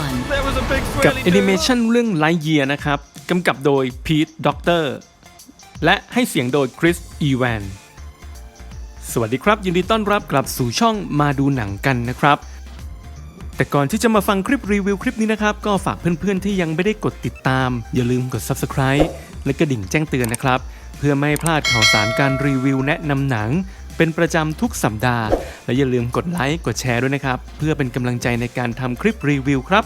one. กับแอนิเมชันเรื่อง Lightyear นะครับกำกับโดยพีทด็อกเตอร์และให้เสียงโดยคริสอีแวนสวัสดีครับ ยินดีต้อนรับกลับสู่ช่องมาดูหนังกันนะครับ แต่ก่อนที่จะมาฟังคลิปรีวิวคลิปนี้นะครับ ก็ฝากเพื่อนๆที่ยังไม่ได้กดติดตาม อย่าลืมกด Subscribe และกระดิ่งแจ้งเตือนนะครับ เพื่อไม่ให้พลาดข่าวสารการรีวิวแนะนำหนัง เป็นประจำทุกสัปดาห์ และอย่าลืมกดไลค์กดแชร์ด้วยนะครับ เพื่อเป็นกำลังใจในการทำคลิปรีวิวครับ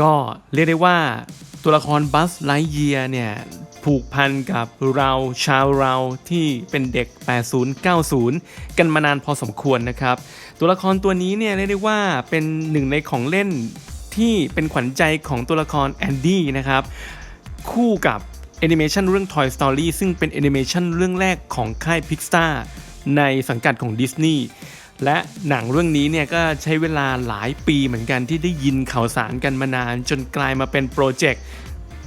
ก็เรียกได้ว่าตัวละครบัสไลเยียเนี่ยผูกพันกับเราชาวเราที่เป็นเด็ก 80 90 กันมานานพอสมควรนะครับ ตัวละครตัวนี้เนี่ยเรียกได้ว่าเป็นหนึ่งในของเล่นที่เป็นขวัญใจของตัวละครแอนดี้นะครับ คู่กับ แอนิเมชันเรื่อง Toy Story ซึ่งเป็นแอนิเมชันเรื่องแรกของค่าย Pixar ในสังกัดของดิสนีย์และหนังเรื่องนี้เนี่ยก็ใช้เวลาหลายปีเหมือนกันที่ได้ยินข่าวสารกันมานาน จนกลายมาเป็นโปรเจกต์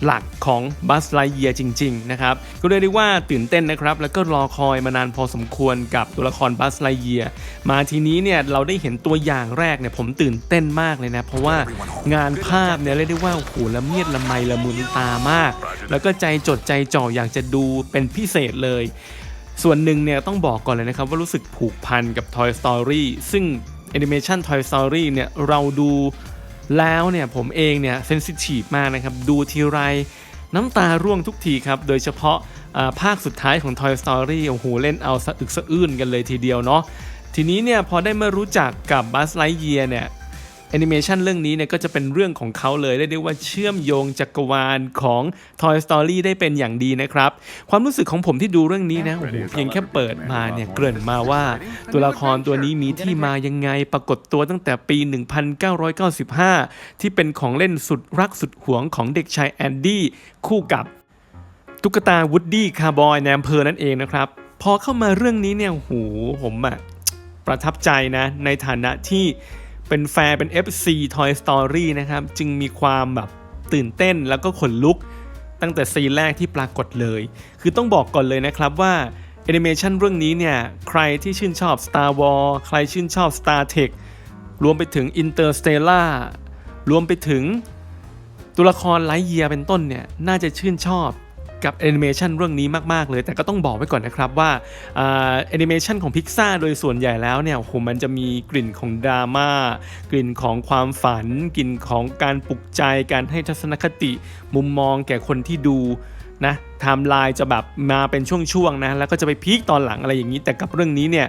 หลักของ Buzz Lightyear จริง ๆ นะครับ ก็เรียกได้ว่าตื่นเต้นนะครับ แล้วก็รอคอยมานานพอสมควรกับตัวละคร Buzz Lightyear มาทีนี้เนี่ยเราได้เห็นตัวอย่างแรกเนี่ยผมตื่นเต้นมากเลยนะ เพราะว่างานภาพเนี่ยเรียกได้ว่าโอ้โหละเมียดละไมละมุนตามาก แล้วก็ใจจดใจจ่ออยากจะดูเป็นพิเศษเลยส่วนหนึ่งเนี่ยต้องบอกก่อนเลยนะครับ ว่ารู้สึกผูกพันกับ Toy Story ซึ่งแอนิเมชัน Toy Story เนี่ยเราดู แล้วเนี่ยผมเองเนี่ยเซนซิทีฟมากนะครับดูทีไรน้ำตาร่วงทุกทีครับ โดยเฉพาะาภาคสุดท้ายของ Toy Story โอ้โหเล่นเอาสะอึกสะอื้นกันเลยทีเดียวเนาะทีนี้เนี่ยพอได้มารู้จักกับบัสไลเยียเนี่ย แอนิเมชันเรื่องนี้เนี่ยก็จะเป็นเรื่องของเขาเลยได้ได้ว่าเชื่อมโยงจักรวาลของ Toy Story ได้เป็นอย่างดีนะครับ ความรู้สึกของผมที่ดูเรื่องนี้นะโอ้โหเพียงแค่เปิดมาเนี่ยเกริ่นมาว่า ตัวละครตัวนี้มีที่มายังไงปรากฏตัวตั้งแต่ปี 1995 ที่เป็นของเล่นสุดรักสุดหวงของเด็กชายแอนดี้คู่กับตุ๊กตาวูดดี้คาร์บอยในอำเภอนั่นเองนะครับ พอเข้ามาเรื่องนี้เนี่ยโหผมอะประทับใจนะในฐานะที่ เป็นแฟนเป็น FC Toy Story นะครับ จึงมีความแบบตื่นเต้นแล้วก็ขนลุก ตั้งแต่ซีนแรกที่ปรากฏเลย คือต้องบอกก่อนเลยนะครับว่าแอนิเมชันเรื่องนี้เนี่ย ใครที่ชื่นชอบ Star Wars ใครชื่นชอบ Star Trek รวมไปถึง Interstellar รวมไปถึงตัวละครไลท์เยียเป็นต้นเนี่ย น่าจะชื่นชอบ กับแอนิเมชันเรื่องนี้มากๆเลย แต่ก็ต้องบอกไว้ก่อนนะครับว่าแอนิเมชันของพิกซาโดยส่วนใหญ่แล้วเนี่ยโอ้โหมันจะมีกลิ่นของดราม่ากลิ่นของความฝัน กลิ่นของการปลุกใจการให้ทัศนคติ มุมมองแก่คนที่ดูนะไทม์ไลน์จะแบบมาเป็นช่วงๆนะแล้วก็จะไปพีคตอนหลังอะไรอย่างนี้ แต่กับเรื่องนี้เนี่ย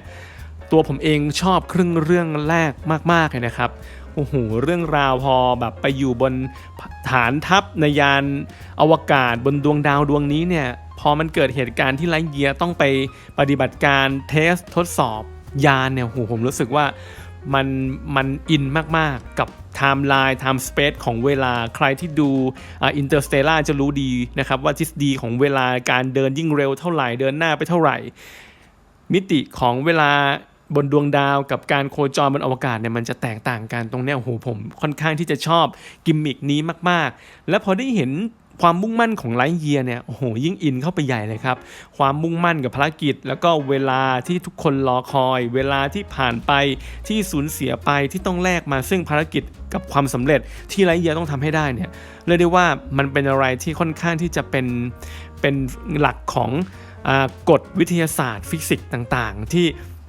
ตัวผมเองชอบครึ่งเรื่องแรกมากๆเลยนะครับ โอ้โหเรื่องราวพอแบบไปอยู่บนฐานทัพในยานอวกาศบนดวงดาวดวงนี้เนี่ยพอมันเกิดเหตุการณ์ที่ไลท์เยียร์ต้องไปปฏิบัติการเทสทดสอบยานเนี่ยโอ้โหผมรู้สึกว่ามันมันอินมาก ๆ กับไทม์ไลน์ไทม์สเปซของเวลาใครที่ดูอินเตอร์สเตลาจะรู้ดีนะครับ ว่าทฤษฎีของเวลาการเดินยิ่งเร็วเท่าไหร่ เดินหน้าไปเท่าไหร่ มิติของเวลา บนดวงดาวกับการโคจรบนอวกาศเนี่ยมันจะแตกต่างกันตรงเนี้ยโอ้โหผมค่อนข้างที่จะชอบกิมมิกนี้มากๆ และพอได้เห็นความมุ่งมั่นของไลท์เยียเนี่ยโอ้โหยิ่งอินเข้าไปใหญ่เลยครับ ความมุ่งมั่นกับภารกิจ แล้วก็เวลาที่ทุกคนรอคอย เวลาที่ผ่านไปที่สูญเสียไปที่ต้องแลกมาซึ่งภารกิจกับความสำเร็จที่ไลท์เยียต้องทำให้ได้เนี่ยเรียกได้ว่ามันเป็นอะไรที่ค่อนข้างที่จะเป็นเป็นหลักของอกฎวิทยาศาสตร์ฟิสิกส์ต่างๆ ที่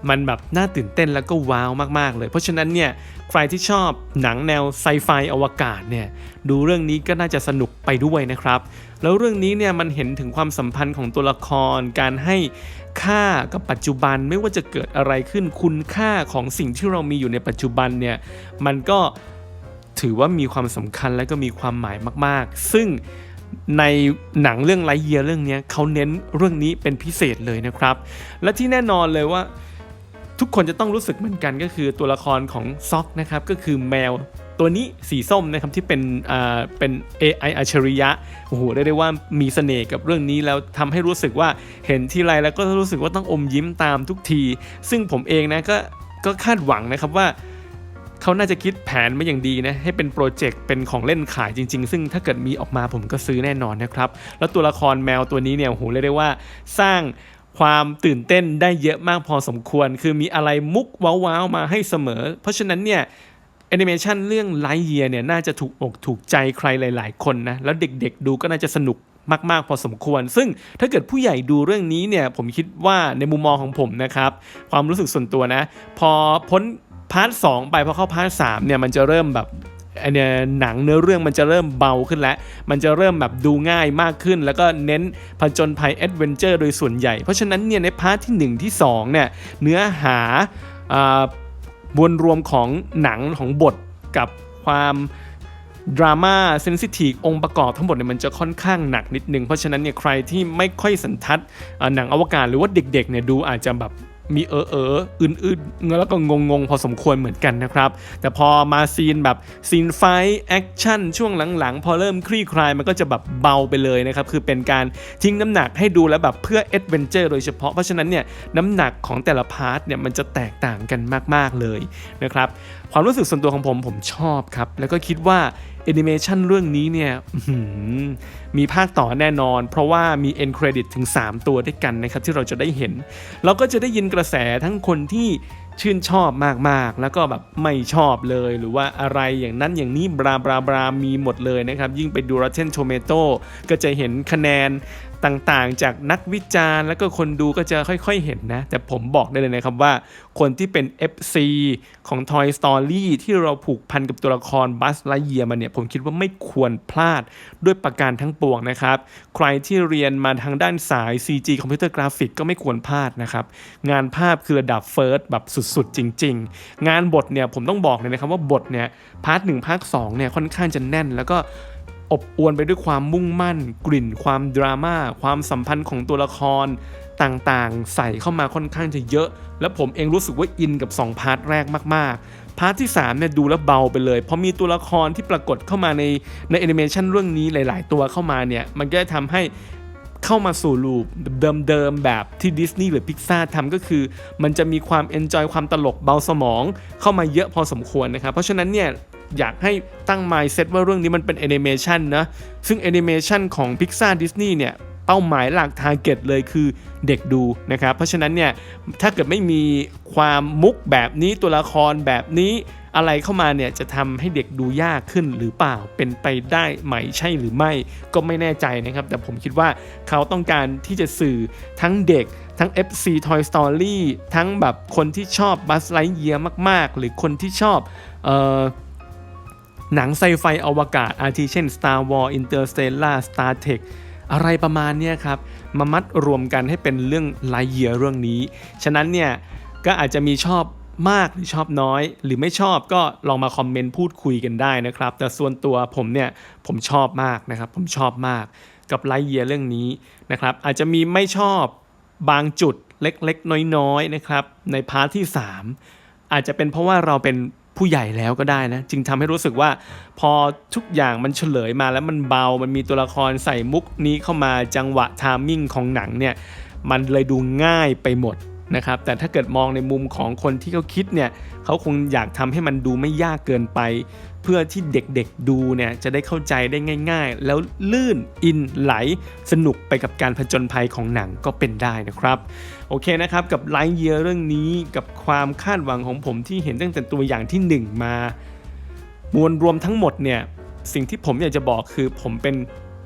มันแบบน่าตื่นเต้นแล้วก็ว้าวมากๆเลย เพราะฉะนั้นเนี่ยใครที่ชอบหนังแนวไซไฟอวกาศเนี่ยดูเรื่องนี้ก็น่าจะสนุกไปด้วยนะครับ แล้วเรื่องนี้เนี่ยมันเห็นถึงความสัมพันธ์ของตัวละคร การให้ค่ากับปัจจุบันไม่ว่าจะเกิดอะไรขึ้นคุณค่าของสิ่งที่เรามีอยู่ในปัจจุบันเนี่ยมันก็ถือว่ามีความสำคัญและก็มีความหมายมากๆ ซึ่งในหนังเรื่องไลเยียเรื่องนี้เขาเน้นเรื่องนี้เป็นพิเศษเลยนะครับ และที่แน่นอนเลยว่า ทุกคนจะต้องรู้สึกเหมือนกันก็คือตัวละครของซ็อกนะครับก็คือแมวตัวนี้สีส้มนะครับที่เป็นอ่าเป็น AI อัจฉริยะโอ้โหได้ได้ว่ามีเสน่ห์กับเรื่องนี้แล้วทำให้รู้สึกว่าเห็นทีไรแล้วก็รู้สึกว่าต้องอมยิ้มตามทุกที ซึ่งผมเองนะก็ก็คาดหวังนะครับว่าเขาน่าจะคิดแผนมาอย่างดีนะให้เป็นโปรเจกต์เป็นของเล่นขายจริง ๆ ซึ่งถ้าเกิดมีออกมาผมก็ซื้อแน่นอนนะครับ แล้วตัวละครแมวตัวนี้เนี่ยโอ้โหเรียกได้ว่าสร้าง ความตื่นเต้นได้เยอะมากพอสมควร คือมีอะไรมุกว้าวๆมาให้เสมอ เพราะฉะนั้นเนี่ยแอนิเมชันเรื่องไลท์เยียเนี่ยน่าจะถูกอกถูกใจใครหลาย ๆ คนนะ แล้วเด็กๆ ดูก็น่าจะสนุกมาก ๆ พอสมควร ซึ่งถ้าเกิดผู้ใหญ่ดูเรื่องนี้เนี่ยผมคิดว่าในมุมมองของผมนะครับ ความรู้สึกส่วนตัวนะ พอพ้นพาร์ทสองไปพอเข้าพาร์ทสามเนี่ยมันจะเริ่มแบบ เนี้ยหนังเนื้อเรื่องมันจะเริ่มเบาขึ้นแล้ว มันจะเริ่มแบบดูง่ายมากขึ้น แล้วก็เน้นผจญภัยแอดเวนเจอร์โดยส่วนใหญ่ เพราะฉะนั้นเนี่ยในพาร์ทที่ 1 ที่2เนี่ยเนื้อหาอ่ามวลรวมของหนังของบทกับความดราม่าเซนซิทีฟองค์ประกอบทั้งหมดเนี่ยมันจะค่อนข้างหนักนิดนึง เพราะฉะนั้นเนี่ยใครที่ไม่ค่อยสันทัดหนังอวกาศหรือว่าเด็กๆเนี่ยดูอาจจะแบบ มีเออเอออื่นๆแล้วก็งงๆ พอสมควรเหมือนกันนะครับ แต่พอมาซีนแบบซีนไฟแอคชั่นช่วงหลังๆ พอเริ่มคลี่คลายมันก็จะแบบเบาไปเลยนะครับ คือเป็นการทิ้งน้ำหนักให้ดูแล้วแบบเพื่อเอ็ดเวนเจอร์โดยเฉพาะ เพราะฉะนั้นเนี่ยน้ำหนักของแต่ละพาร์ทเนี่ยมันจะแตกต่างกันมากๆเลยนะครับ ความรู้สึกส่วนตัวของผมผมชอบครับ แล้วก็คิดว่า แอนิเมชันเรื่องนี้เนี่ยมีภาคต่อแน่นอน เพราะว่ามีเอ็นเครดิตถึง 3 ตัวด้วยกันนะครับที่เราจะได้เห็น เราก็จะได้ยินกระแสทั้งคนที่ชื่นชอบมากๆ แล้วก็แบบไม่ชอบเลยหรือว่าอะไรอย่างนั้นอย่างนี้บราบราบรามีหมดเลยนะครับ ยิ่งไปดู Rotten Tomato ก็จะเห็นคะแนน ต่างๆ จากนักวิจารณ์แล้วก็คนดูก็จะค่อยๆเห็นนะ แต่ผมบอกได้เลยนะครับว่า คนที่เป็น FC ของ Toy Story ที่เราผูกพันกับตัวละครบัสไลเยียมันเนี่ย ผมคิดว่าไม่ควรพลาดด้วยประการทั้งปวงนะครับ ใครที่เรียนมาทางด้านสาย CG คอมพิวเตอร์กราฟิกก็ไม่ควรพลาดนะครับ งานภาพคือระดับเฟิร์สแบบสุดๆ จริง ๆ งานบทเนี่ยผมต้องบอกเลยนะครับว่าบทเนี่ยพาร์ทหนึ่งพาร์ทสองเนี่ยค่อนข้างจะแน่นแล้วก็ อบอวลไปด้วยความมุ่งมั่น กลิ่น ความดราม่าความสัมพันธ์ของตัวละครต่างๆ ใส่เข้ามาค่อนข้างจะเยอะ แล้วผมเองรู้สึกว่าอินกับ 2 พาร์ทแรกมาก ๆ พาร์ทที่3เนี่ยดูแล้วเบาไปเลย เพราะมีตัวละครที่ปรากฏเข้ามาในในแอนิเมชันเรื่องนี้หลาย ๆ ตัวเข้ามาเนี่ย มันก็จะทำให้เข้ามาสู่ลูปเดิมๆแบบที่ดิสนีย์หรือพิกซาทำก็คือ มันจะมีความเอนจอยความตลกเบาสมองเข้ามาเยอะพอสมควรนะครับ เพราะฉะนั้นเนี่ย อยากให้ตั้ง mindset ว่าเรื่องนี้มันเป็นแอนิเมชันนะ ซึ่งแอนิเมชันของ Pixar Disney เนี่ยเป้าหมายหลักทาร์เก็ตเลยคือเด็กดูนะครับ เพราะฉะนั้นเนี่ยถ้าเกิดไม่มีความมุกแบบนี้ตัวละครแบบนี้อะไรเข้ามาเนี่ยจะทำให้เด็กดูยากขึ้นหรือเปล่าเป็นไปได้ไหมใช่หรือไม่ก็ไม่แน่ใจนะครับ แต่ผมคิดว่าเขาต้องการที่จะสื่อทั้งเด็กทั้ง FC Toy Story ทั้งแบบคนที่ชอบ Buzz Lightyear มาก ๆ หรือคนที่ชอบเอ่อ หนังไซไฟอวกาศอาทิเช่น Star Wars Interstellar Star Trek อะไรประมาณนี้ครับ มามัดรวมกันให้เป็นเรื่องไลเยียเรื่องนี้ ฉะนั้นเนี่ย ก็อาจจะมีชอบมากหรือชอบน้อย หรือไม่ชอบก็ลองมาคอมเมนต์พูดคุยกันได้นะครับ แต่ส่วนตัวผมเนี่ย ผมชอบมากนะครับ ผมชอบมากกับไลเยียเรื่องนี้นะครับ อาจจะมีไม่ชอบบางจุดเล็กๆ น้อยๆนะครับ ในพาร์ทที่ 3 อาจจะเป็นเพราะว่าเราเป็น ผู้ใหญ่แล้วก็ได้นะ จึงทำให้รู้สึกว่าพอทุกอย่างมันเฉลยมาแล้วมันเบา มันมีตัวละครใส่มุกนี้เข้ามาจังหวะทามมิ่งของหนังเนี่ย มันเลยดูง่ายไปหมด นะครับแต่ถ้าเกิดมองในมุมของคนที่เขาคิดเนี่ยเขาคงอยากทำให้มันดูไม่ยากเกินไป เพื่อที่เด็กๆดูเนี่ยจะได้เข้าใจได้ง่าย ๆ แล้วลื่นอินไหลสนุกไปกับการผจญภัยของหนังก็เป็นได้นะครับ โอเคนะครับ กับไลท์เยียเรื่องนี้กับความคาดหวังของผมที่เห็นตั้งแต่ตัวอย่างที่ 1 มามวลรวมทั้งหมดเนี่ยสิ่งที่ผมอยากจะบอกคือผมเป็น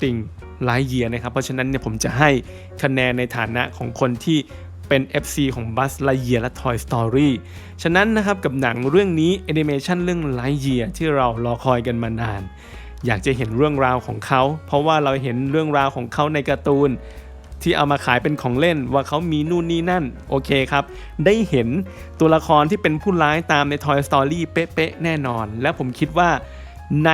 ติ่งไลท์เยียนะครับเพราะฉะนั้นเนี่ยผมจะให้คะแนนในฐานะของคนที่ เป็น FC ของ Buzz Lightyear และ Toy Story ฉะนั้นนะครับกับหนังเรื่องนี้แอนิเมชันเรื่อง Lightyear ที่เรารอคอยกันมานาน อยากจะเห็นเรื่องราวของเขา เพราะว่าเราเห็นเรื่องราวของเขาในการ์ตูน ที่เอามาขายเป็นของเล่นว่าเขามีนู่นนี่นั่น โอเคครับ ได้เห็นตัวละครที่เป็นผู้ร้ายตามใน Toy Story เป๊ะๆแน่นอน และผมคิดว่า ใน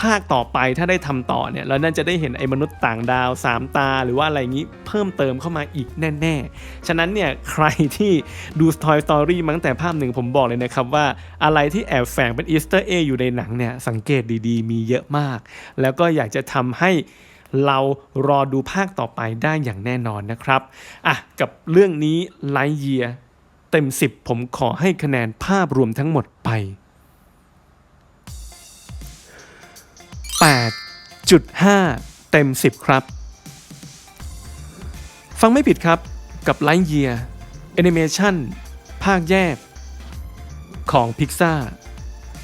ภาคต่อไปถ้าได้ทำต่อเนี่ยเราน่าจะได้เห็นไอ้มนุษย์ต่างดาว 3 ตา หรือว่าอะไรอย่างนี้เพิ่มเติมเข้ามาอีกแน่ ๆ ฉะนั้นเนี่ยใครที่ดู Toy Story มั้งแต่ภาพหนึ่งผมบอกเลยนะครับว่าอะไรที่แอบแฝงเป็นอีสเตอร์เออยู่ในหนังเนี่ยสังเกตดีๆ มีเยอะมาก แล้วก็อยากจะทำให้เรารอดูภาคต่อไปได้อย่างแน่นอนนะครับอะกับเรื่องนี้ไลเยียเต็ม 10 ผมขอให้คะแนนภาพรวมทั้งหมดไป 8.5 เต็ม 10 ครับ ฟังไม่ผิดครับกับไลเยียแอนิเมชันภาคแยก ของ Pixar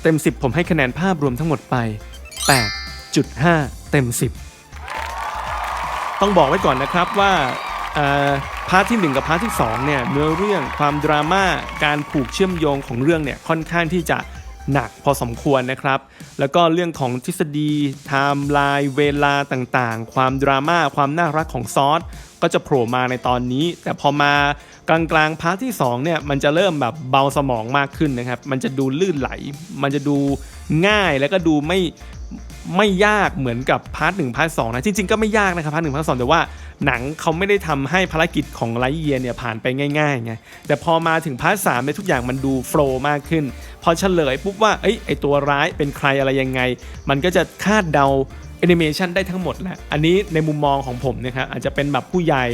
เต็ม 10 ผมให้คะแนนภาพรวมทั้งหมดไป 8.5 เต็ม 10 ต้องบอกไว้ก่อนนะครับว่าพาร์ทที่ 1 กับพาร์ทที่2เนี่ยเนื้อเรื่องความดราม่าการผูกเชื่อมโยงของเรื่องเนี่ยค่อนข้างที่จะ หนักพอสมควรนะครับ แล้วก็เรื่องของทฤษฎีไทม์ไลน์เวลาต่างๆ ความดราม่าความน่ารักของซอสก็จะโผล่มาในตอนนี้ แต่พอมากลางๆพาร์ทที่2เนี่ยมันจะเริ่มแบบเบาสมองมากขึ้นนะครับ มันจะดูลื่นไหล มันจะดูง่ายแล้วก็ดูไม่ ไม่ยากเหมือนกับพาร์ทหนึ่งพาร์ทสองนะ จริง ๆ ก็ไม่ยากนะครับพาร์ทหนึ่งพาร์ทสองแต่ว่าหนังเขาไม่ได้ทำให้ภารกิจของไลท์เยียเนี่ยผ่านไปง่ายๆไงแต่พอมาถึงพาร์ทสามเนี่ยทุกอย่างมันดูโฟล์มากขึ้น พอเฉลยปุ๊บว่าเอ้ยไอตัวร้ายเป็นใครอะไรยังไง มันก็จะคาดเดาแอนิเมชันได้ทั้งหมดแหละอันนี้ในมุมมองของผมนะครับอาจจะเป็นแบบผู้ใหญ่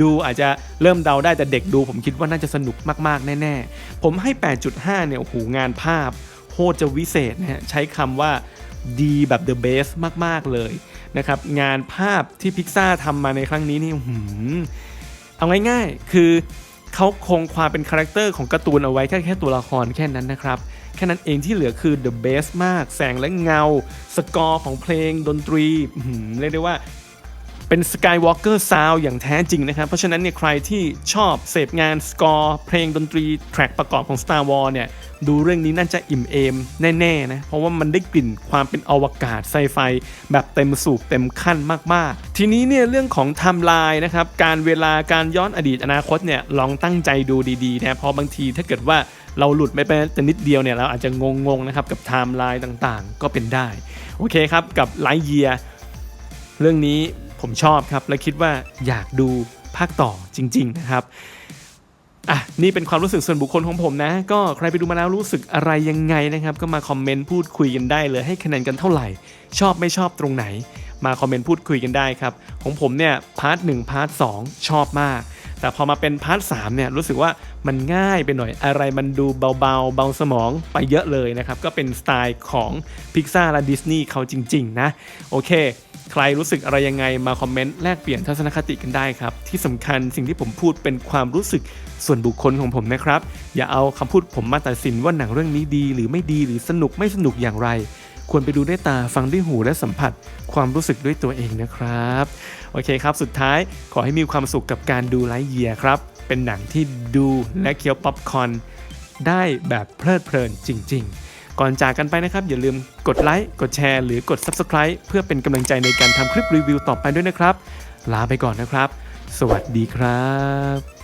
ดูอาจจะเริ่มเดาได้แต่เด็กดู ผมคิดว่าน่าจะสนุกมากๆ แน่ๆ ผมให้ 8.5 เนี่ยโอ้โหงานภาพโคตรจะวิเศษนะฮะใช้คำว่า ดีแบบ the b เบ t มาก ๆ เลยนะครับ งานภาพที่พิกซ่าทำมาในครั้งนี้นี่หืมเอาง่ายๆ คือเขาคงความเป็นคาแรคเตอร์ของการ์ตูนเอาไว้แค่แค่ตัวละครแค่นั้นนะครับ แค่นั้นเองที่เหลือคือ the b เบ t มาก แสงและเงา สกอร์ของเพลงดนตรีหืมเรียกได้ว่า เป็น Skywalker Sound อย่างแท้จริงนะครับ เพราะฉะนั้นเนี่ยใครที่ชอบเสพงานสกอร์เพลงดนตรีแทร็กประกอบของ Star Wars เนี่ยดูเรื่องนี้น่าจะอิ่มเอมแน่ๆนะ เพราะว่ามันได้กลิ่นความเป็นอวกาศไซไฟ แบบเต็มสูบเต็มขั้นมากๆ ทีนี้เนี่ยเรื่องของไทม์ไลน์นะครับ การเวลาการย้อนอดีตอนาคตเนี่ยลองตั้งใจดูดีๆนะเพราะบางทีถ้าเกิดว่าเราหลุดไปไปแต่นิดเดียวเนี่ยเราอาจจะงงๆนะครับกับไทม์ไลน์ต่างๆ ก็เป็นได้ โอเคครับกับไลท์เยียเรื่องนี้ ผมชอบครับ และคิดว่าอยากดูภาคต่อจริง ๆ นะครับอะนี่เป็นความรู้สึกส่วนบุคคลของผมนะ ก็ใครไปดูมาแล้วรู้สึกอะไรยังไงนะครับ ก็มาคอมเมนต์พูดคุยกันได้เลยให้คะแนนกันเท่าไหร่ ชอบไม่ชอบตรงไหน มาคอมเมนต์พูดคุยกันได้ครับ ของผมเนี่ยพาร์ทหนึ่งพาร์ทสองชอบมาก แต่พอมาเป็นพาร์ทสามเนี่ยรู้สึกว่ามันง่ายไปหน่อยอะไรมันดูเบาๆ เบาสมองไปเยอะเลยนะครับ ก็เป็นสไตล์ของพิกซ a และดิสนีย์เขาจริง ๆ นะ โอเค ใครรู้สึกอะไรยังไงมาคอมเมนต์แลกเปลี่ยนทัศนคติกันได้ครับ ที่สำคัญสิ่งที่ผมพูดเป็นความรู้สึกส่วนบุคคลของผมนะครับ อย่าเอาคำพูดผมมาตัดสินว่าหนังเรื่องนี้ดี หรือไม่ดีหรือสนุกไม่สนุกอย่างไร ควรไปดูด้วยตาฟังด้วยหูและสัมผัส ความรู้สึกด้วยตัวเองนะครับ โอเคครับ สุดท้ายขอให้มีความสุขกับการดูไลท์เยียครับ เป็นหนังที่ดูและเคี้ยวป๊อปคอร์นได้แบบเพลิดเพลินจริง ๆ ก่อนจากกันไปนะครับ อย่าลืมกดไลค์กดแชร์หรือกด Subscribe เพื่อเป็นกำลังใจในการทำคลิปรีวิวต่อไปด้วยนะครับ ลาไปก่อนนะครับ สวัสดีครับ